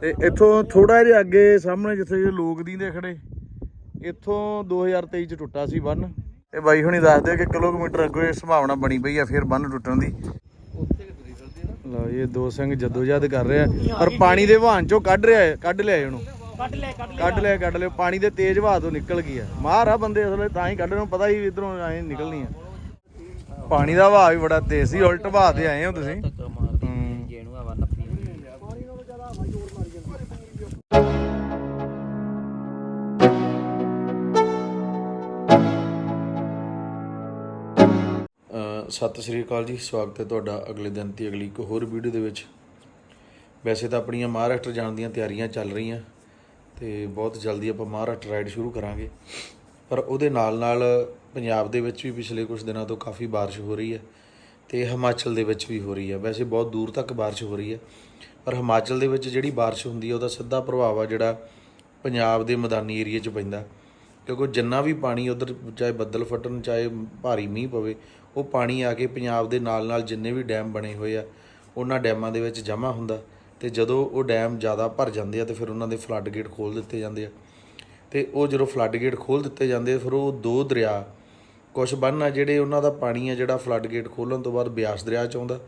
ਤੇ ਇੱਥੋਂ ਥੋੜਾ ਜਿਹਾ ਅੱਗੇ ਸਾਹਮਣੇ ਜਿੱਥੇ ਲੋਕ ਦੀਂਦੇ ਖੜੇ ਇੱਥੋਂ 2023 ਚ ਟੁੱਟਾ ਸੀ ਬੰਨ। ਤੇ ਬਾਈ ਹੁਣੀ ਦੱਸਦੇ ਕਿ ਕਿਲੋਮੀਟਰ ਅੱਗੇ ਸੰਭਾਵਨਾ ਬਣੀ ਪਈ ਆ ਫਿਰ ਬੰਨ ਟੁੱਟਣ ਦੀ। ਲਓ ਇਹ ਦੋ ਸਿੰਘ ਜਦੋਜਹਿਦ ਕਰ ਰਿਹਾ ਪਰ ਪਾਣੀ ਦੇ ਵਹਾਨ ਚੋਂ ਕੱਢ ਰਿਹਾ ਹੈ ਕੱਢ ਲਿਆ ਇਹਨੂੰ। ਕੱਢ ਲੈ ਕੱਢ ਕੱਢ ਲਿਆ ਕੱਢ ਲਿਆ। ਪਾਣੀ ਦੇ ਤੇਜ਼ ਵਹਾਅ ਤੋਂ ਨਿਕਲ ਗਈ ਆ। ਮਾਰ ਆ ਬੰਦੇ ਅਸਲੇ ਤਾਂ ਹੀ ਕੱਢਣ ਨੂੰ ਪਤਾ ਹੀ ਇਧਰੋਂ ਐ ਨਿਕਲਣੀ ਆ। ਪਾਣੀ ਦਾ ਵਹਾਅ ਵੀ ਬੜਾ ਤੇਜ਼ ਸੀ ਉਲਟ ਵਹਾਅ ਤੇ ਆਏ ਹੋ ਤੁਸੀਂ। ਸਤਿ ਸ੍ਰੀ ਅਕਾਲ ਜੀ, ਸਵਾਗਤ ਹੈ ਤੁਹਾਡਾ ਅਗਲੇ ਦਿਨ ਦੀ ਅਗਲੀ ਇੱਕ ਹੋਰ ਵੀਡੀਓ ਦੇ ਵਿੱਚ। ਵੈਸੇ ਤਾਂ ਆਪਣੀਆਂ ਮਹਾਰਾਸ਼ਟਰ ਜਾਣ ਦੀਆਂ ਤਿਆਰੀਆਂ ਚੱਲ ਰਹੀਆਂ ਤੇ ਬਹੁਤ ਜਲਦੀ ਆਪਾਂ ਮਹਾਰਾਸ਼ਟਰ ਰਾਈਡ ਸ਼ੁਰੂ ਕਰਾਂਗੇ। ਪਰ ਉਹਦੇ ਨਾਲ ਨਾਲ ਪੰਜਾਬ ਦੇ ਵਿੱਚ ਵੀ ਪਿਛਲੇ ਕੁਝ ਦਿਨਾਂ ਤੋਂ ਕਾਫੀ ਬਾਰਿਸ਼ ਹੋ ਰਹੀ ਹੈ ਤੇ ਹਿਮਾਚਲ ਦੇ ਵਿੱਚ ਵੀ ਹੋ ਰਹੀ ਹੈ। ਵੈਸੇ ਬਹੁਤ ਦੂਰ ਤੱਕ ਬਾਰਿਸ਼ ਹੋ ਰਹੀ ਹੈ, ਪਰ ਹਿਮਾਚਲ ਦੇ ਵਿੱਚ ਜਿਹੜੀ ਬਾਰਿਸ਼ ਹੁੰਦੀ ਹੈ, ਉਹਦਾ ਸਿੱਧਾ ਪ੍ਰਭਾਵ ਆ ਜਿਹੜਾ ਪੰਜਾਬ ਦੇ ਮੈਦਾਨੀ ਏਰੀਆ 'ਚ ਪੈਂਦਾ। ਕਿਉਂਕਿ ਜਿੰਨਾ ਵੀ ਪਾਣੀ ਉਧਰ ਚਾਹੇ ਬੱਦਲ ਫਟਣ, ਚਾਹੇ ਭਾਰੀ ਮੀਂਹ ਪਵੇ ਉਹ ਪਾਣੀ ਆ ਕੇ ਪੰਜਾਬ ਦੇ ਨਾਲ ਨਾਲ ਜਿੰਨੇ ਵੀ ਡੈਮ ਬਣੇ ਹੋਏ ਆ, ਉਹਨਾਂ ਡੈਮਾਂ ਦੇ ਵਿੱਚ ਜਮ੍ਹਾਂ ਹੁੰਦਾ ਤੇ ਜਦੋਂ ਉਹ ਡੈਮ ਜ਼ਿਆਦਾ ਭਰ ਜਾਂਦੇ ਆ ਤੇ ਫਿਰ ਉਹਨਾਂ ਦੇ ਫਲੱਡ ਗੇਟ ਖੋਲ ਦਿੱਤੇ ਜਾਂਦੇ ਆ। ਤੇ ਉਹ ਜਦੋਂ ਫਲੱਡ ਗੇਟ ਖੋਲ ਦਿੱਤੇ ਜਾਂਦੇ ਆ, ਫਿਰ ਉਹ ਦੋ ਦਰਿਆ ਕੁਝ ਬੰਨ ਆ ਜਿਹੜੇ ਉਹਨਾਂ ਦਾ ਪਾਣੀ ਆ ਜਿਹੜਾ ਫਲੱਡ ਗੇਟ ਖੋਲਣ ਤੋਂ ਬਾਅਦ ਬਿਆਸ ਦਰਿਆ ਚ ਆਉਂਦਾ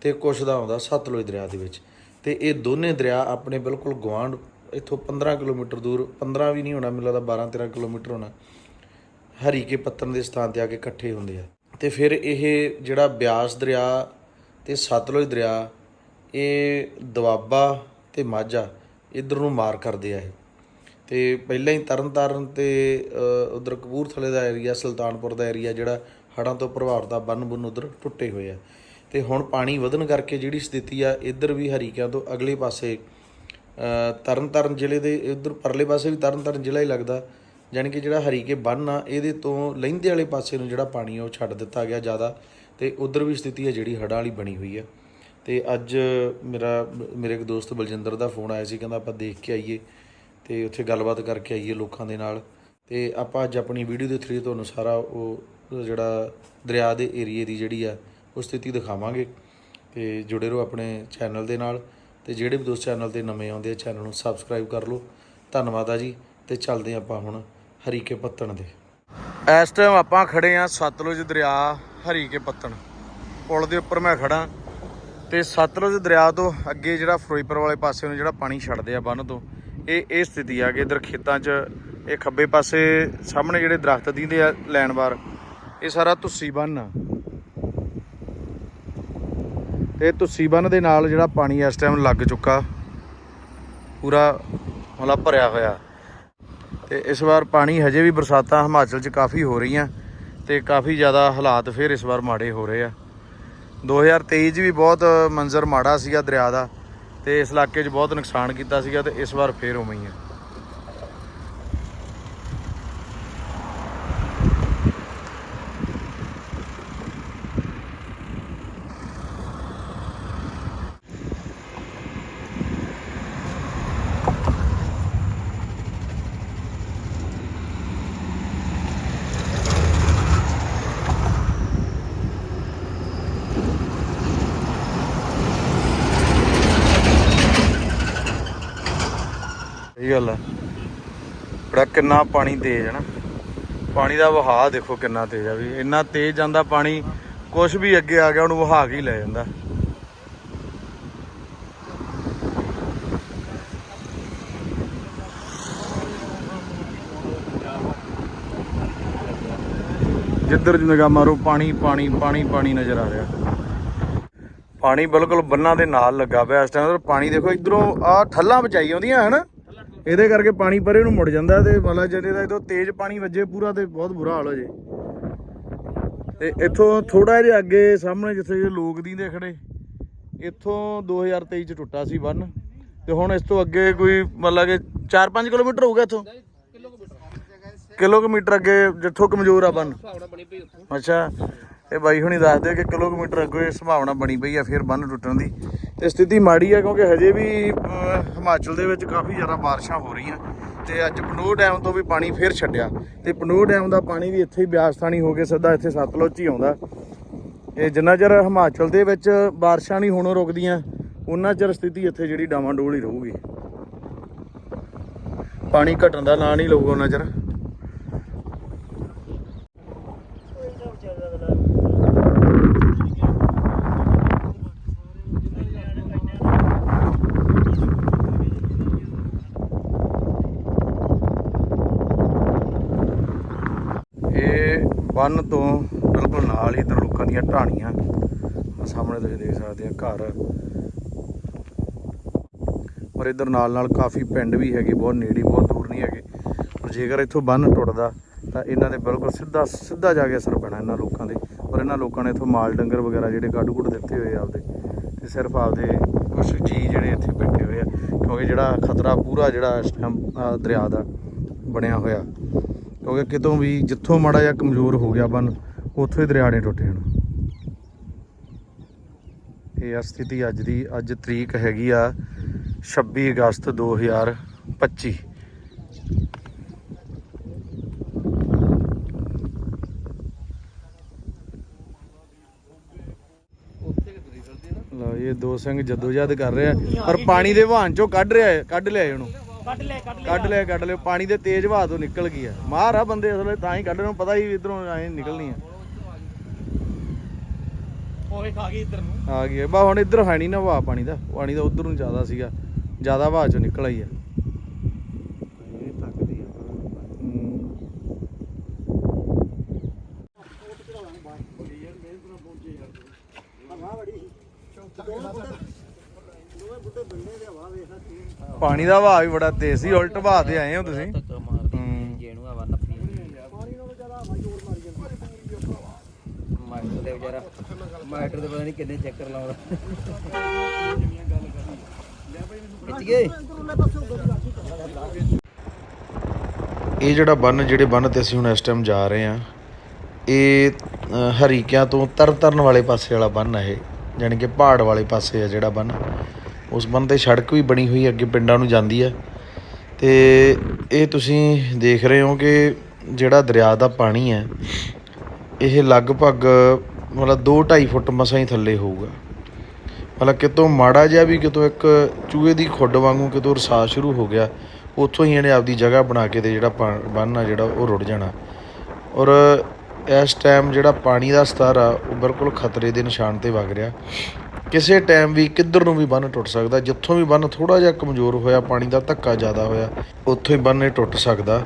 ਤੇ ਕੁਛ ਦਾ ਆਉਂਦਾ ਸਤਲੁਜ ਦਰਿਆ ਦੇ ਵਿੱਚ। ਤੇ ਇਹ ਦੋਨੇ ਦਰਿਆ ਆਪਣੇ ਬਿਲਕੁਲ ਗੁਆਂਢ, ਇੱਥੋਂ 15 ਕਿਲੋਮੀਟਰ ਦੂਰ 15 ਵੀ ਨਹੀਂ ਹੋਣਾ, ਮੈਨੂੰ ਲੱਗਦਾ 12 13 ਕਿਲੋਮੀਟਰ ਹੋਣਾ, ਹਰੀਕੇ ਪੱਤਨ ਦੇ ਸਥਾਨ ਤੇ ਆ ਕੇ ਇਕੱਠੇ ਹੁੰਦੇ ਆ। ਤੇ ਫਿਰ ਇਹ ਜਿਹੜਾ ਬਿਆਸ ਦਰਿਆ ਤੇ ਸਤਲੁਜ ਦਰਿਆ ਇਹ ਦੁਆਬਾ ਤੇ ਮਾਝਾ ਇਧਰ ਨੂੰ ਮਾਰ ਕਰਦੇ ਆ ਇਹ। ਤੇ ਪਹਿਲਾਂ ਹੀ ਤਰਨਤਾਰਨ ਤੇ ਉਧਰ ਕਪੂਰਥਲੇ ਦਾ ਏਰੀਆ ਸੁਲਤਾਨਪੁਰ ਦਾ ਏਰੀਆ ਜਿਹੜਾ ਹੜ੍ਹਾਂ ਤੋਂ ਪ੍ਰਭਾਵਿਤ ਆ ਬੰਨ ਬੁੰਨ ਉਧਰ ਟੁੱਟੇ ਹੋਏ ਆ। ਤੇ ਹੁਣ ਪਾਣੀ ਵਧਣ ਕਰਕੇ ਜਿਹੜੀ ਸਥਿਤੀ ਆ ਇੱਧਰ ਵੀ ਹਰੀਕਿਆਂ ਤੋਂ ਅਗਲੇ ਪਾਸੇ ਅ, ਤਰਨਤਾਰਨ ਜ਼ਿਲ੍ਹੇ ਦੇ ਇਧਰ ਪਰਲੇ ਪਾਸੇ ਵੀ ਤਰਨਤਾਰਨ ਜ਼ਿਲ੍ਹਾ ਹੀ ਲੱਗਦਾ। ਯਾਨੀ ਕਿ ਜਿਹੜਾ ਹਰੀਕੇ ਬੰਨ ਆ, ਇਹਦੇ ਤੋਂ ਲਹਿੰਦੇ ਵਾਲੇ ਪਾਸੇ ਨੂੰ ਜਿਹੜਾ ਪਾਣੀ ਆ, ਉਹ ਛੱਡ ਦਿੱਤਾ ਗਿਆ ਜ਼ਿਆਦਾ ਤੇ ਉਧਰ ਵੀ ਸਥਿਤੀ ਹੈ ਜਿਹੜੀ ਹੜ੍ਹਾਂ ਵਾਲੀ ਬਣੀ ਹੋਈ ਹੈ ਤੇ ਅੱਜ ਮੇਰਾ, ਮੇਰੇ ਇੱਕ ਦੋਸਤ ਬਲਜਿੰਦਰ ਦਾ ਫੋਨ ਆਇਆ ਸੀ, ਕਹਿੰਦਾ ਆਪਾਂ ਦੇਖ ਕੇ ਆਈਏ ਤੇ ਉੱਥੇ ਗੱਲਬਾਤ ਕਰਕੇ ਆਈਏ ਲੋਕਾਂ ਦੇ ਨਾਲ। ਤੇ ਆਪਾਂ ਅੱਜ ਆਪਣੀ ਵੀਡੀਓ ਦੇ ਥਰੂ ਤੁਹਾਨੂੰ ਸਾਰਾ ਉਹ ਜਿਹੜਾ ਦਰਿਆ ਦੇ ਏਰੀਏ ਦੀ ਜਿਹੜੀ ਆ, ਉਹ ਸਥਿਤੀ ਦਿਖਾਵਾਂਗੇ। ਤੇ ਜੁੜੇ ਰਹੋ ਆਪਣੇ ਚੈਨਲ ਦੇ ਨਾਲ ਤੇ ਜਿਹੜੇ ਵੀ ਦੋਸਤ ਚੈਨਲ ਤੇ ਨਵੇਂ ਆਉਂਦੇ ਆ, ਚੈਨਲ ਨੂੰ ਸਬਸਕ੍ਰਾਈਬ ਕਰ ਲਓ। ਧੰਨਵਾਦ ਆ ਜੀ ਤੇ ਚੱਲਦੇ ਹਾਂ ਆਪਾਂ ਹੁਣ ਹਰੀਕੇ ਪੱਤਣ ਦੇ। ਇਸ ਟਾਈਮ ਆਪਾਂ ਖੜੇ ਆ ਸਤਲੁਜ ਦਰਿਆ ਹਰੀਕੇ ਪੱਤਣ। ਪੁਲ ਦੇ ਉੱਪਰ ਮੈਂ ਖੜਾ ਤੇ ਸਤਲੁਜ ਦਰਿਆ ਤੋਂ ਅੱਗੇ ਜਿਹੜਾ ਫਿਰੋਜ਼ਪੁਰ ਵਾਲੇ ਪਾਸੇ ਨੂੰ ਜਿਹੜਾ ਪਾਣੀ ਛੱਡਦੇ ਆ ਬੰਨ ਤੋਂ, ਇਹ ਇਹ ਸਥਿਤੀ ਆ ਕਿ ਇਧਰ ਖੇਤਾਂ 'ਚ ਇਹ ਖੱਬੇ ਪਾਸੇ ਸਾਹਮਣੇ ਜਿਹੜੇ ਦਰਖਤ ਦਿੰਦੇ ਆ ਲੈਣ ਵਾਰ, ਇਹ ਸਾਰਾ ਤੁੱਸੀ ਬੰਨ ਆ। ਤੇ ਤੁਸੀ ਬੰਨ ਦੇ ਨਾਲ ਜਿਹੜਾ ਪਾਣੀ ਇਸ ਟਾਈਮ ਲੱਗ ਚੁੱਕਾ, ਪੂਰਾ ਮਤਲਬ ਭਰਿਆ ਹੋਇਆ। ਤੇ ਇਸ ਵਾਰ ਪਾਣੀ ਹਜੇ ਵੀ ਬਰਸਾਤਾਂ ਹਿਮਾਚਲ 'ਚ ਕਾਫੀ ਹੋ ਰਹੀਆਂ ਤੇ ਕਾਫੀ ਜ਼ਿਆਦਾ ਹਾਲਾਤ ਫਿਰ ਇਸ ਵਾਰ ਮਾੜੇ ਹੋ ਰਹੇ ਆ। 2023 'ਚ ਵੀ ਬਹੁਤ ਮੰਜ਼ਰ ਮਾੜਾ ਸੀਗਾ ਦਰਿਆ ਦਾ ਤੇ ਇਸ ਇਲਾਕੇ 'ਚ ਬਹੁਤ ਨੁਕਸਾਨ ਕੀਤਾ ਸੀਗਾ ਤੇ ਇਸ ਵਾਰ ਫੇਰ ਉਵੇਂ ਹੀ ਆ। ਇਹ ਗੱਲ ਹੈ ਬੜਾ ਕਿੰਨਾ ਪਾਣੀ ਤੇਜ਼ ਹੈ ਨਾ। ਪਾਣੀ ਦਾ ਵਹਾਅ ਦੇਖੋ ਕਿੰਨਾ ਤੇਜ਼ ਆ ਵੀ, ਇੰਨਾ ਤੇਜ਼ ਜਾਂਦਾ ਪਾਣੀ ਕੁਝ ਵੀ ਅੱਗੇ ਆ ਗਿਆ, ਉਹਨੂੰ ਵਹਾ ਕੇ ਹੀ ਲੈ ਜਾਂਦਾ। ਜਿੱਧਰ ਨਿਗਾਹ ਮਾਰੋ, ਪਾਣੀ ਪਾਣੀ ਪਾਣੀ ਪਾਣੀ ਨਜ਼ਰ ਆ ਰਿਹਾ। ਪਾਣੀ ਬਿਲਕੁਲ ਬੰਨਾਂ ਦੇ ਨਾਲ ਲੱਗਾ ਪਿਆ ਇਸ ਟਾਈਮ ਪਾਣੀ ਦੇਖੋ, ਇਧਰੋਂ ਆ ਠੱਲਾਂ ਬਚਾਈ ਆਉਂਦੀਆਂ, ਹਨ? ਇਹਦੇ ਕਰਕੇ ਪਾਣੀ ਪਰੇ ਨੂੰ ਮੁੜ ਜਾਂਦਾ ਤੇ ਮਤਲਬ ਜਦੋਂ ਦਾ ਇਦੋਂ ਤੇਜ਼ ਪਾਣੀ ਵੱਜੇ ਪੂਰਾ ਤੇ ਬਹੁਤ ਬੁਰਾ ਹਾਲ ਹੋ ਜੇ। ਤੇ ਇੱਥੋਂ ਥੋੜਾ ਜਿਹਾ ਅੱਗੇ ਸਾਹਮਣੇ ਜਿੱਥੇ ਇਹ ਲੋਕ ਦੀਂਦੇ ਖੜੇ ਇੱਥੋਂ 2023 ਚ ਟੁੱਟਾ ਸੀ ਬੰਨ ਤੇ ਹੁਣ ਇਸ ਤੋਂ ਅੱਗੇ ਕੋਈ ਮਤਲਬ ਕਿ 4-5 ਕਿਲੋਮੀਟਰ ਹੋਊਗਾ ਇੱਥੋਂ? ਕਿਲੋਮੀਟਰ ਅੱਗੇ ਜਿੱਥੋਂ ਕਮਜ਼ੋਰ ਆ ਬੰਨ। ਅੱਛਾ। ਇਹ ਬਾਈ ਹੁਣੀ ਦੱਸਦੇ ਕਿ ਕਿਲੋਮੀਟਰ ਅੱਗੋਂ ਇਹ ਸੰਭਾਵਨਾ ਬਣੀ ਪਈ ਆ ਫਿਰ ਬੰਨ ਟੁੱਟਣ ਦੀ। ਤੇ ਸਥਿਤੀ ਮਾੜੀ ਆ ਕਿਉਂਕਿ ਹਜੇ ਵੀ ਹਿਮਾਚਲ ਦੇ ਵਿੱਚ ਕਾਫੀ ਜ਼ਿਆਦਾ ਬਾਰਿਸ਼ਾਂ ਹੋ ਰਹੀਆਂ। ਤੇ ਅੱਜ ਪਨੂਰ ਡੈਮ ਤੋਂ ਵੀ ਪਾਣੀ ਫਿਰ ਛੱਡਿਆ। ਤੇ ਪਨੂਰ ਡੈਮ ਦਾ ਪਾਣੀ ਵੀ ਇੱਥੇ ਹੀ ਬਿਆਸਥਾਨੀ ਹੋ ਕੇ ਸਿੱਧਾ ਇੱਥੇ ਸਤਲੁਜ ਹੀ ਆਉਂਦਾ। ਇਹ ਜਿੰਨਾ ਚਿਰ ਹਿਮਾਚਲ ਦੇ ਵਿੱਚ ਬਾਰਿਸ਼ਾਂ ਨਹੀਂ ਹੋਣੋਂ ਰੁਕਦੀਆਂ ਉਹਨਾਂ ਚਿਰ ਸਥਿਤੀ ਇੱਥੇ ਜਿਹੜੀ ਡਾਵਾਂਡੋਲ ਹੀ ਰਹੂਗੀ। ਪਾਣੀ ਘਟਣ ਦਾ ਨਾਂ ਨਹੀਂ ਲਊਗਾ ਉਹਨਾਂ ਚਿਰ ਇਹ ਬੰਨ ਤੋਂ ਬਿਲਕੁਲ ਨਾਲ ਹੀ ਇੱਧਰ ਲੋਕਾਂ ਦੀਆਂ ਢਾਣੀਆਂ ਆਹ ਸਾਹਮਣੇ ਤੁਸੀਂ ਦੇਖ ਸਕਦੇ ਆ ਘਰ। ਔਰ ਇੱਧਰ ਨਾਲ ਨਾਲ ਕਾਫੀ ਪਿੰਡ ਵੀ ਹੈਗੇ, ਬਹੁਤ ਨੇੜੇ, ਬਹੁਤ ਦੂਰ ਨਹੀਂ ਹੈਗੇ। ਔਰ ਜੇਕਰ ਇੱਥੋਂ ਬੰਨ ਟੁੱਟਦਾ, ਤਾਂ ਇਹਨਾਂ ਦੇ ਬਿਲਕੁਲ ਸਿੱਧਾ ਸਿੱਧਾ ਜਾ ਕੇ ਅਸਰ ਪੈਣਾ ਇਹਨਾਂ ਲੋਕਾਂ ਦੇ। ਔਰ ਇਹਨਾਂ ਲੋਕਾਂ ਨੇ ਇੱਥੋਂ ਮਾਲ ਡੰਗਰ ਵਗੈਰਾ ਜਿਹੜੇ ਕੱਢ ਕੁੱਢ ਦਿੱਤੇ ਹੋਏ ਆਪਦੇ, ਤੇ ਸਿਰਫ ਆਪਦੇ ਕੁਝ ਜੀ ਜਿਹੜੇ ਇੱਥੇ ਬੈਠੇ ਹੋਏ ਆ। ਕਿਉਂਕਿ ਜਿਹੜਾ ਖਤਰਾ ਪੂਰਾ ਜਿਹੜਾ ਇਸ ਟਾਈਮ ਦਰਿਆ ਦਾ ਬਣਿਆ ਹੋਇਆ। ਕਿਉਂਕਿ ਕਿਤੋਂ ਵੀ ਜਿੱਥੋਂ ਮਾੜਾ ਜਿਹਾ ਕਮਜ਼ੋਰ ਹੋ ਗਿਆ ਬੰਨ, ਉੱਥੋਂ ਹੀ ਦਰਿਆਣੇ ਟੁੱਟੇ ਹਨ ਇਹ ਆ ਸਥਿਤੀ ਅੱਜ ਦੀ, ਅੱਜ ਤਰੀਕ ਹੈਗੀ ਆ 26 ਅਗਸਤ 2025 ਲਓ ਇਹ ਦੋ ਸਿੰਘ ਜਦੋਜਹਦ ਕਰ ਰਿਹਾ ਪਰ ਪਾਣੀ ਦੇ ਵਹਾਨ ਚੋਂ ਕੱਢ ਰਿਹਾ ਕੱਢ ਲਿਆ ਇਹਨੂੰ ਕੱਢ ਲੈ ਕੱਢ ਲੈ ਕੱਢ ਲਿਆ ਕੱਢ ਪਾਣੀ ਦੇ ਤੇਜ਼ ਵਹਾਅ ਤੋਂ ਨਿਕਲ ਗਈ ਆ। ਮਾਰ ਆ ਬੰਦੇ ਅਸਲੇ ਤਾਂ ਹੀ ਕੱਢਣ ਨੂੰ ਪਤਾ ਹੀ ਇਧਰੋਂ ਐ ਨਿਕਲਣੀ ਆ। ਓਏ ਖਾ ਗਈ ਇੱਧਰ ਨੂੰ। ਆ ਗਈ ਬਾ ਹੁਣ ਇੱਧਰ ਹੈ ਨਹੀਂ ਨਾ ਵਹਾਅ ਪਾਣੀ ਦਾ। ਪਾਣੀ ਦਾ ਉਧਰ ਨੂੰ ਜ਼ਿਆਦਾ ਸੀਗਾ। ਜ਼ਿਆਦਾ ਵਹਾਅ ਚੋਂ ਨਿਕਲ ਆਈ ਆ ਹੂੰ। ਪਾਣੀ ਦਾ ਵਹਾਅ ਵੀ ਬੜਾ ਤੇਜ਼ ਸੀ ਉਲਟ ਵਹਾਅ ਤੇ ਆਏ ਹੋ ਤੁਸੀਂ। ਧੱਕਾ ਮਾਰਦੀ ਹੂੰ। ਜਿਹਨੂੰ ਹਵਾ ਨੱਪੀ ਮਾਸਟਰ ਦੇ ਵਿਚਾਰਾ ਮਾਸਟਰ ਦੇ ਪਤਾ ਨਹੀਂ ਕਿੰਨੇ ਚੱਕਰ ਲਾਉਂਦਾ। ਖਿੱਚ ਗਏ? ਇਹ ਜਿਹੜਾ ਬੰਨ ਜਿਹੜੇ ਬੰਨ ਤੇ ਅਸੀਂ ਹੁਣ ਇਸ ਟਾਈਮ ਜਾ ਰਹੇ ਆ ਇਹ ਹਰੀਕਿਆਂ ਤੋਂ ਤਰਤਰਨ ਵਾਲੇ ਪਾਸੇ ਵਾਲਾ ਬੰਨ ਹੈ ਇਹ ਯਾਨੀ ਕਿ ਪਹਾੜ ਵਾਲੇ ਪਾਸੇ ਆ ਜਿਹੜਾ ਬੰਨ। ਉਸ ਬੰਨ ਤੇ ਸੜਕ ਵੀ ਬਣੀ ਹੋਈ ਅੱਗੇ ਪਿੰਡਾਂ ਨੂੰ ਜਾਂਦੀ ਹੈ। ਤੇ ਇਹ ਤੁਸੀਂ ਦੇਖ ਰਹੇ ਹੋ ਕਿ ਜਿਹੜਾ ਦਰਿਆ ਦਾ ਪਾਣੀ ਹੈ, ਇਹ ਲਗਭਗ ਮਤਲਬ 2.5 ਫੁੱਟ ਮਸਾਂ ਹੀ ਥੱਲੇ ਹੋਊਗਾ। ਮਤਲਬ ਕਿਤੋਂ ਮਾੜਾ ਜਿਹਾ ਵੀ ਕਿਤੋਂ ਇੱਕ ਚੂਹੇ ਦੀ ਖੁੱਡ ਵਾਂਗੂ ਕਿਤੋਂ ਰਸਾ ਸ਼ੁਰੂ ਹੋ ਗਿਆ, ਉੱਥੋਂ ਹੀ ਇਹਨੇ ਆਪਦੀ ਜਗ੍ਹਾ ਬਣਾ ਕੇ ਤੇ ਜਿਹੜਾ ਪਾ- ਬੰਨ੍ਹ ਆ ਜਿਹੜਾ ਉਹ ਰੁੜ ਜਾਣਾ। ਔਰ ਇਸ ਟਾਈਮ ਜਿਹੜਾ ਪਾਣੀ ਦਾ ਸਤਰ ਆ, ਉਹ ਬਿਲਕੁਲ ਖਤਰੇ ਦੇ ਨਿਸ਼ਾਨ ਤੇ ਵਗ ਰਿਹਾ। ਕਿਸੇ ਟਾਈਮ ਵੀ ਕਿੱਧਰ ਨੂੰ ਵੀ ਬੰਨ ਟੁੱਟ ਸਕਦਾ, ਜਿੱਥੋਂ ਵੀ ਬੰਨ ਥੋੜਾ ਜਿਹਾ ਕਮਜ਼ੋਰ ਹੋਇਆ, ਪਾਣੀ ਦਾ ਧੱਕਾ ਜ਼ਿਆਦਾ ਹੋਇਆ, ਉੱਥੋਂ ਹੀ ਬੰਨ ਇਹ ਟੁੱਟ ਸਕਦਾ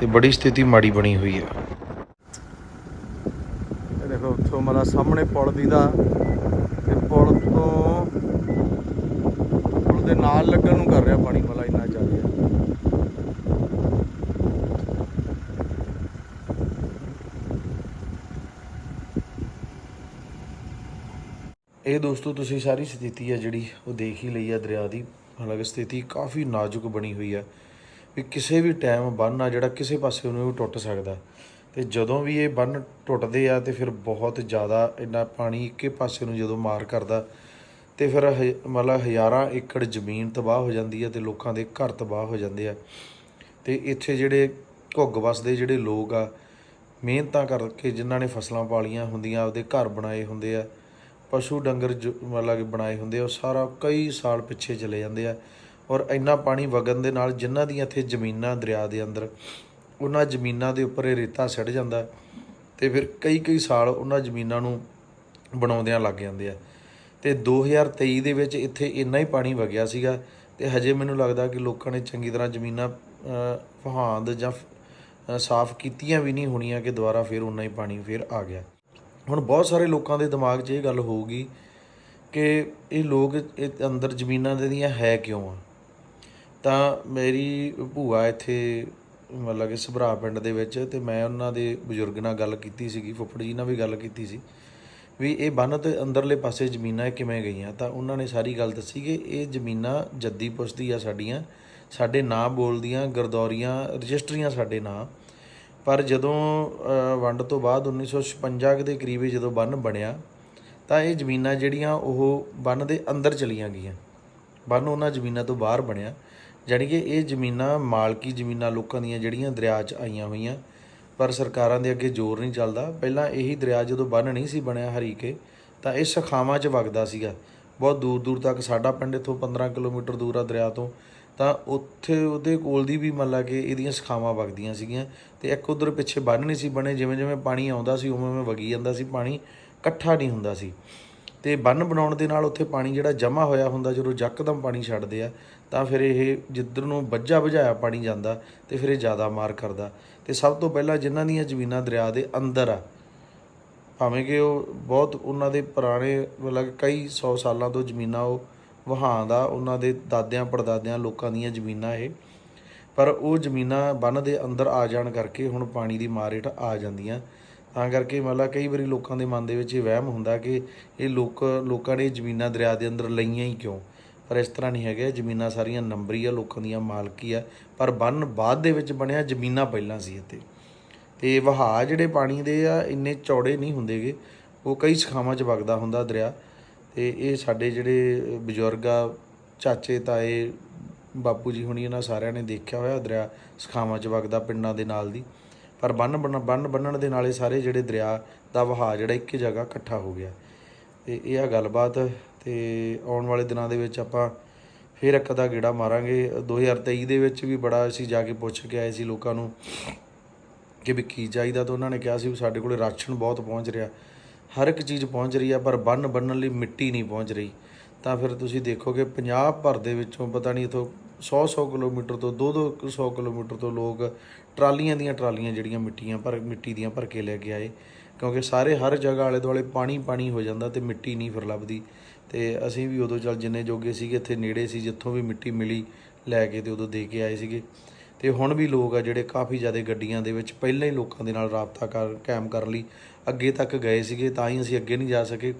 ਤੇ ਬੜੀ ਸਥਿਤੀ ਮਾੜੀ ਬਣੀ ਹੋਈ ਹੈ ਇਹ ਦੇਖੋ, ਉੱਥੋਂ ਮਤਲਬ ਸਾਹਮਣੇ ਪੁਲ ਦੀ ਦਾ, ਤੇ ਪੁਲ ਤੋਂ, ਪੁਲ ਦੇ ਨਾਲ ਲੱਗਣ ਨੂੰ ਕਰ ਰਿਹਾ ਪਾਣੀ ਮਤਲਬ ਇੰਨਾ ਚੱਲ ਰਿਹਾ ਇਹ ਦੋਸਤੋ, ਤੁਸੀਂ ਸਾਰੀ ਸਥਿਤੀ ਹੈ ਜਿਹੜੀ, ਉਹ ਦੇਖ ਹੀ ਲਈ ਹੈ ਦਰਿਆ ਦੀ। ਹਾਲਾਂਕਿ ਸਥਿਤੀ ਕਾਫੀ ਨਾਜ਼ੁਕ ਬਣੀ ਹੋਈ ਹੈ ਵੀ ਕਿਸੇ ਵੀ ਟਾਈਮ ਬੰਨ ਆ ਜਿਹੜਾ ਕਿਸੇ ਪਾਸੇ ਨੂੰ ਵੀ ਟੁੱਟ ਸਕਦਾ। ਤੇ ਜਦੋਂ ਵੀ ਇਹ ਬੰਨ ਟੁੱਟਦੇ ਆ ਤੇ ਫਿਰ ਬਹੁਤ ਜ਼ਿਆਦਾ ਇੰਨਾ ਪਾਣੀ ਇੱਕੇ ਪਾਸੇ ਨੂੰ ਜਦੋਂ ਮਾਰ ਕਰਦਾ, ਤੇ ਫਿਰ ਹ- ਮਤਲਬ ਹਜ਼ਾਰਾਂ ਏਕੜ ਜ਼ਮੀਨ ਤਬਾਹ ਹੋ ਜਾਂਦੀ ਹੈ ਤੇ ਲੋਕਾਂ ਦੇ ਘਰ ਤਬਾਹ ਹੋ ਜਾਂਦੇ ਆ। ਤੇ ਇੱਥੇ ਜਿਹੜੇ ਘੁੱਗ ਵਸਦੇ ਜਿਹੜੇ ਲੋਕ ਆ, ਮਿਹਨਤਾਂ ਕਰਕੇ ਜਿਨ੍ਹਾਂ ਨੇ ਫਸਲਾਂ ਪਾਲੀਆਂ ਹੁੰਦੀਆਂ, ਆਪਦੇ ਘਰ ਬਣਾਏ ਹੁੰਦੇ ਆ ਪਸ਼ੂ ਡੰਗਰ ਜੋ- ਮਤਲਬ ਕਿ ਬਣਾਏ ਹੁੰਦੇ ਆ ਉਹ ਸਾਰਾ ਕਈ ਸਾਲ ਪਿੱਛੇ ਚਲੇ ਜਾਂਦੇ ਆ ਔਰ ਇੰਨਾ ਪਾਣੀ ਵਗਣ ਦੇ ਨਾਲ ਜਿਨ੍ਹਾਂ ਦੀਆਂ ਇੱਥੇ ਜ਼ਮੀਨਾਂ ਦਰਿਆ ਦੇ ਅੰਦਰ ਉਹਨਾਂ ਜ਼ਮੀਨਾਂ ਦੇ ਉੱਪਰ ਇਹ ਰੇਤਾ ਸਿੱਟ ਜਾਂਦਾ ਤੇ ਫਿਰ ਕਈ ਕਈ ਸਾਲ ਉਹਨਾਂ ਜ਼ਮੀਨਾਂ ਨੂੰ ਬਣਾਉਂਦਿਆਂ ਲੱਗ ਜਾਂਦੇ ਆ। ਤੇ 2023 ਦੇ ਵਿੱਚ ਇੱਥੇ ਇੰਨਾ ਹੀ ਪਾਣੀ ਵਗਿਆ ਸੀਗਾ ਤੇ ਹਜੇ ਮੈਨੂੰ ਲੱਗਦਾ ਕਿ ਲੋਕਾਂ ਨੇ ਚੰਗੀ ਤਰ੍ਹਾਂ ਜ਼ਮੀਨਾਂ ਅ, ਫਹਾਂਦ ਜਾਂ ਅ, ਸਾਫ਼ ਕੀਤੀਆਂ ਵੀ ਨਹੀਂ ਹੋਣੀਆਂ ਕਿ ਦੁਬਾਰਾ ਫਿਰ ਉਨਾ ਹੀ ਪਾਣੀ ਫਿਰ ਆ ਗਿਆ। ਹੁਣ ਬਹੁਤ ਸਾਰੇ ਲੋਕਾਂ ਦੇ ਦਿਮਾਗ 'ਚ ਇਹ ਗੱਲ ਹੋਊਗੀ ਕਿ ਇਹ ਲੋਕ ਇਹ ਅੰਦਰ ਜ਼ਮੀਨਾਂ ਦੇ ਦੀਆਂ ਹੈ ਕਿਉਂ ਆ? ਤਾਂ ਮੇਰੀ ਭੂਆ ਇੱਥੇ ਮਤਲਬ ਕਿ ਸਭਰਾ ਪਿੰਡ ਦੇ ਵਿੱਚ ਤੇ ਮੈਂ ਉਹਨਾਂ ਦੇ ਬਜ਼ੁਰਗ ਨਾਲ ਗੱਲ ਕੀਤੀ ਸੀਗੀ, ਫੁੱਫੜ ਜੀ ਨਾਲ ਵੀ ਗੱਲ ਕੀਤੀ ਸੀ ਵੀ ਇਹ ਬੰਨ ਤੇ ਅੰਦਰਲੇ ਪਾਸੇ ਜ਼ਮੀਨਾਂ ਕਿਵੇਂ ਗਈਆਂ? ਤਾਂ ਉਹਨਾਂ ਨੇ ਸਾਰੀ ਗੱਲ ਦੱਸੀ ਕਿ ਇਹ ਜ਼ਮੀਨਾਂ ਜੱਦੀ ਪੁਸ਼ਤੀ ਆ ਸਾਡੀਆਂ, ਸਾਡੇ ਨਾਂ ਬੋਲਦੀਆਂ, ਗਰਦੌਰੀਆਂ, ਰਜਿਸਟਰੀਆਂ ਸਾਡੇ ਨਾਂ ਪਰ ਜਦੋਂ ਵੰਡ ਤੋਂ ਬਾਅਦ 1956 ਕੁ ਦੇ ਕਰੀਬ ਜਦੋਂ ਬੰਨ ਬਣਿਆ, ਤਾਂ ਇਹ ਜ਼ਮੀਨਾਂ ਜਿਹੜੀਆਂ ਉਹ ਬੰਨ ਦੇ ਅੰਦਰ ਚਲੀਆਂ ਗਈਆਂ। ਬੰਨ ਉਹਨਾਂ ਜ਼ਮੀਨਾਂ ਤੋਂ ਬਾਹਰ ਬਣਿਆ, ਜਾਣੀ ਕਿ ਇਹ ਜ਼ਮੀਨਾਂ ਮਾਲਕੀ ਜ਼ਮੀਨਾਂ ਲੋਕਾਂ ਦੀਆਂ ਜਿਹੜੀਆਂ ਦਰਿਆ 'ਚ ਆਈਆਂ ਹੋਈਆਂ, ਪਰ ਸਰਕਾਰਾਂ ਦੇ ਅੱਗੇ ਜ਼ੋਰ ਨਹੀਂ ਚੱਲਦਾ। ਪਹਿਲਾਂ ਇਹੀ ਦਰਿਆ ਜਦੋਂ ਬੰਨ ਨਹੀਂ ਸੀ ਬਣਿਆ ਹਰੀਕੇ, ਤਾਂ ਇਹ ਸਖਾਵਾਂ 'ਚ ਵਗਦਾ ਸੀਗਾ। ਬਹੁਤ ਦੂਰ ਦੂਰ ਤੱਕ ਸਾਡਾ ਪਿੰਡ ਇੱਥੋਂ 15 ਕਿਲੋਮੀਟਰ ਦੂਰ ਆ ਦਰਿਆ ਤੋਂ। ਤਾਂ ਉੱਥੇ ਉਹਦੇ ਕੋਲ ਦੀ ਵੀ ਮੰਨ ਲਾ ਕਿ ਇਹਦੀਆਂ ਸ਼ਖਾਵਾਂ ਵਗਦੀਆਂ ਸੀਗੀਆਂ ਤੇ ਇੱਕ ਉਧਰ ਪਿੱਛੇ ਬੰਨ ਨਹੀਂ ਸੀ ਬਣੇ ਜਿਵੇਂ ਜਿਵੇਂ ਪਾਣੀ ਆਉਂਦਾ ਸੀ, ਉਵੇਂ ਉਵੇਂ ਵਗੀ ਜਾਂਦਾ ਸੀ, ਪਾਣੀ ਇਕੱਠਾ ਨਹੀਂ ਹੁੰਦਾ ਸੀ। ਤੇ ਬੰਨ ਬਣਾਉਣ ਦੇ ਨਾਲ ਉੱਥੇ ਪਾਣੀ ਜਿਹੜਾ ਜਮ੍ਹਾਂ ਹੋਇਆ ਹੁੰਦਾ, ਜਦੋਂ ਯਕਦਮ ਪਾਣੀ ਛੱਡਦੇ ਆ, ਤਾਂ ਫਿਰ ਇਹ ਜਿੱਧਰ ਨੂੰ ਵੱਜਾ ਵਜਾਇਆ ਪਾਣੀ ਜਾਂਦਾ ਤੇ ਫਿਰ ਇਹ ਜ਼ਿਆਦਾ ਮਾਰ ਕਰਦਾ। ਤੇ ਸਭ ਤੋਂ ਪਹਿਲਾਂ ਜਿਨ੍ਹਾਂ ਦੀਆਂ ਜ਼ਮੀਨਾਂ ਦਰਿਆ ਦੇ ਅੰਦਰ ਆ, ਭਾਵੇਂ ਕਿ ਉਹ ਬਹੁਤ ਉਹਨਾਂ ਦੇ ਪੁਰਾਣੇ, ਮਤਲਬ ਕਈ 100 ਸਾਲਾਂ ਤੋਂ ਜ਼ਮੀਨਾਂ ਉਹ ਵਹਾਂ ਦਾ ਉਹਨਾਂ ਦੇ ਦਾਦਿਆਂ ਪੜਦਾਦਿਆਂ ਲੋਕਾਂ ਦੀਆਂ ਜ਼ਮੀਨਾਂ ਇਹ। ਪਰ ਉਹ ਜ਼ਮੀਨਾਂ ਬੰਨ ਦੇ ਅੰਦਰ ਆ ਜਾਣ ਕਰਕੇ ਹੁਣ ਪਾਣੀ ਦੀ ਮਾਰ ਹੇਠ ਆ ਜਾਂਦੀਆਂ। ਤਾਂ ਕਰਕੇ ਮਤਲਬ ਕਈ ਵਾਰੀ ਲੋਕਾਂ ਦੇ ਮਨ ਦੇ ਵਿੱਚ ਇਹ ਵਹਿਮ ਹੁੰਦਾ ਕਿ ਇਹ ਲੋਕ, ਲੋਕਾਂ ਨੇ ਜ਼ਮੀਨਾਂ ਦਰਿਆ ਦੇ ਅੰਦਰ ਲਈਆਂ ਹੀ ਕਿਉਂ? ਪਰ ਇਸ ਤਰ੍ਹਾਂ ਨਹੀਂ ਹੈਗਾ, ਜ਼ਮੀਨਾਂ ਸਾਰੀਆਂ ਨੰਬਰੀ ਆ, ਲੋਕਾਂ ਦੀਆਂ ਮਾਲਕੀ ਆ। ਪਰ ਬੰਨ ਬਾਅਦ ਦੇ ਵਿੱਚ ਬਣਿਆ, ਜ਼ਮੀਨਾਂ ਪਹਿਲਾਂ ਸੀ ਇੱਥੇ। ਤੇ ਵਹਾਅ ਜਿਹੜੇ ਪਾਣੀ ਦੇ ਆ, ਇੰਨੇ ਚੌੜੇ ਨਹੀਂ ਹੁੰਦੇਗੇ। ਉਹ ਕਈ ਸ਼ਾਖਾਵਾਂ 'ਚ ਵਗਦਾ ਹੁੰਦਾ ਦਰਿਆ। ਤੇ ਇਹ ਸਾਡੇ ਜਿਹੜੇ ਬਜ਼ੁਰਗ ਆ, ਚਾਚੇ, ਤਾਏ, ਬਾਪੂ ਜੀ ਹੁਣੀ, ਇਹਨਾਂ ਸਾਰਿਆਂ ਨੇ ਦੇਖਿਆ ਹੋਇਆ ਦਰਿਆ ਸ਼ਾਖਾਵਾਂ 'ਚ ਵਗਦਾ ਪਿੰਡਾਂ ਦੇ ਨਾਲ ਦੀ। ਪਰ ਬੰਨ ਬੰਨ ਬੰਨ ਬੰਨਣ ਦੇ ਨਾਲੇ ਸਾਰੇ ਜਿਹੜੇ ਦਰਿਆ ਦਾ ਵਹਾਅ ਜਿਹੜਾ ਇੱਕ ਜਗ੍ਹਾ ਇਕੱਠਾ ਹੋ ਗਿਆ। ਤੇ ਇਹ ਆ ਗੱਲਬਾਤ ਤੇ ਆਉਣ ਵਾਲੇ ਦਿਨਾਂ ਦੇ ਵਿੱਚ ਆਪਾਂ ਫਿਰ ਇੱਕ ਅੱਧਾ ਗੇੜਾ ਮਾਰਾਂਗੇ। 2023 ਦੇ ਵਿੱਚ ਵੀ ਬੜਾ ਅਸੀਂ ਜਾ ਕੇ ਪੁੱਛ ਕੇ ਆਏ ਸੀ ਲੋਕਾਂ ਨੂੰ ਕਿ ਵੀ ਕੀ ਚਾਹੀਦਾ ਤਾਂ ਉਹਨਾਂ ਨੇ ਕਿਹਾ ਸੀ ਵੀ ਸਾਡੇ ਕੋਲੇ ਰਾਸ਼ਨ ਬਹੁਤ ਪਹੁੰਚ ਰਿਹਾ। ਹਰ ਇੱਕ ਚੀਜ਼ ਪਹੁੰਚ ਰਹੀ ਆ, ਪਰ ਬੰਨ ਬੰਨਣ ਲਈ ਮਿੱਟੀ ਨਹੀਂ ਪਹੁੰਚ ਰਹੀ। ਤਾਂ ਫਿਰ ਤੁਸੀਂ ਦੇਖੋਗੇ ਪੰਜਾਬ ਭਰ ਦੇ ਵਿੱਚੋਂ ਪਤਾ ਨਹੀਂ ਇਥੋਂ 100 100 ਕਿਲੋਮੀਟਰ ਤੋਂ 2 2 100 ਕਿਲੋਮੀਟਰ ਤੋਂ ਲੋਕ ਟਰਾਲੀਆਂ ਦੀਆਂ ਟਰਾਲੀਆਂ ਜਿਹੜੀਆਂ ਮਿੱਟੀਆਂ ਭਰ, ਮਿੱਟੀ ਦੀਆਂ ਭਰ ਕੇ ਲੈ ਕੇ ਆਏ। ਕਿਉਂਕਿ ਸਾਰੇ ਹਰ ਜਗ੍ਹਾ ਆਲੇ ਦੁਆਲੇ ਪਾਣੀ ਪਾਣੀ ਹੋ ਜਾਂਦਾ ਤੇ ਮਿੱਟੀ ਨਹੀਂ ਫਿਰ ਲੱਭਦੀ। ਤੇ ਅਸੀਂ ਵੀ ਉਦੋਂ ਚੱਲ ਜਿੰਨੇ ਜੋਗੇ ਸੀਗੇ, ਇੱਥੇ ਨੇੜੇ ਸੀ, ਜਿੱਥੋਂ ਵੀ ਮਿੱਟੀ ਮਿਲੀ ਲੈ ਕੇ ਤੇ ਉਦੋਂ ਦੇ ਕੇ ਆਏ ਸੀਗੇ। ਤੇ ਹੁਣ ਵੀ ਲੋਕ ਆ ਜਿਹੜੇ ਕਾਫੀ ਜ਼ਿਆਦਾ ਗੱਡੀਆਂ ਦੇ ਵਿੱਚ ਪਹਿਲਾਂ ਹੀ ਲੋਕਾਂ ਦੇ ਨਾਲ ਰਾਬਤਾ ਕਰ, ਕਾਇਮ ਕਰਨ ਲਈ। ਅੱਗੇ ਤੱਕ ਗਏ ਸੀਗੇ, ਤਾਂ ਹੀ ਅਸੀਂ ਅੱਗੇ ਨਹੀਂ ਜਾ ਸਕੇ,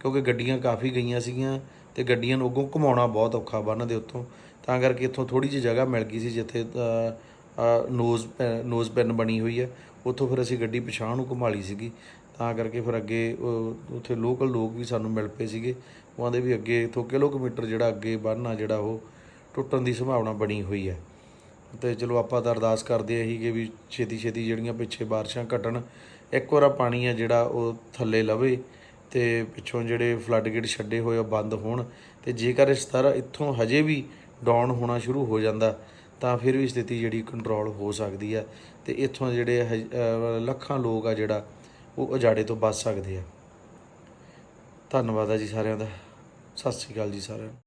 ਕਿਉਂਕਿ ਗੱਡੀਆਂ ਕਾਫੀ ਗਈਆਂ ਸੀਗੀਆਂ ਤੇ ਗੱਡੀਆਂ ਨੂੰ ਅੱਗੋਂ ਘੁਮਾਉਣਾ ਬਹੁਤ ਔਖਾ ਬੰਨ ਦੇ ਉੱਤੋਂ। ਤਾਂ ਕਰਕੇ ਇੱਥੋਂ ਥੋੜੀ ਜਿਹੀ ਜਗ੍ਹਾ ਮਿਲ ਗਈ ਸੀ ਜਿੱਥੇ ਨੋਜ਼ ਨੋਜ਼ ਪੈਨ ਬਣੀ ਹੋਈ ਹੈ। ਉੱਥੋਂ ਫਿਰ ਅਸੀਂ ਗੱਡੀ ਪਛਾਣ ਨੂੰ ਘੁਮਾ ਲਈ ਸੀਗੀ। ਤਾਂ ਕਰਕੇ ਫਿਰ ਅੱਗੇ ਉੱਥੇ ਲੋਕਲ ਲੋਕ ਵੀ ਸਾਨੂੰ ਮਿਲ ਪਏ ਸੀਗੇ। ਉਹ ਦੇ ਵੀ ਅੱਗੇ ਇੱਥੋਂ ਕਿਲੋਮੀਟਰ ਜਿਹੜਾ ਅੱਗੇ ਬੰਨ ਆ ਜਿਹੜਾ ਉਹ, ਟੁੱਟਣ ਦੀ ਸੰਭਾਵਨਾ ਬਣੀ ਹੋਈ ਹੈ। ਤੇ ਚਲੋ ਆਪਾਂ ਤਾਂ ਅਰਦਾਸ ਕਰਦੇ ਹਾਂ ਕਿ ਵੀ ਛੇਤੀ ਛੇਤੀ ਜਿਹੜੀਆਂ ਪਿੱਛੇ ਬਾਰਿਸ਼ਾਂ ਘਟਣ, ਇੱਕ ਵਾਰਾ ਪਾਣੀ ਆ ਜਿਹੜਾ ਉਹ ਥੱਲੇ ਲਵੇ ਤੇ ਪਿੱਛੋਂ ਜਿਹੜੇ ਫਲੱਡ ਗੇਟ ਛੱਡੇ ਹੋਏ ਆ, ਬੰਦ ਹੋਣ ਤੇ ਜੇਕਰ ਇਸ ਤਰ੍ਹਾਂ ਇੱਥੋਂ ਹਜੇ ਵੀ ਡਾਊਨ ਹੋਣਾ ਸ਼ੁਰੂ ਹੋ ਜਾਂਦਾ, ਤਾਂ ਫਿਰ ਵੀ ਸਥਿਤੀ ਜਿਹੜੀ ਕੰਟਰੋਲ ਹੋ ਸਕਦੀ ਆ ਤੇ ਇੱਥੋਂ ਜਿਹੜੇ ਹਜ- ਲੱਖਾਂ ਲੋਕ ਆ ਜਿਹੜਾ ਉਹ ਉਜਾੜੇ ਤੋਂ ਬਚ ਸਕਦੇ ਆ। ਧੰਨਵਾਦ ਆ ਜੀ ਸਾਰਿਆਂ ਦਾ। ਸਤਿ ਸ਼੍ਰੀ ਅਕਾਲ ਜੀ ਸਾਰਿਆਂ ਨੂੰ।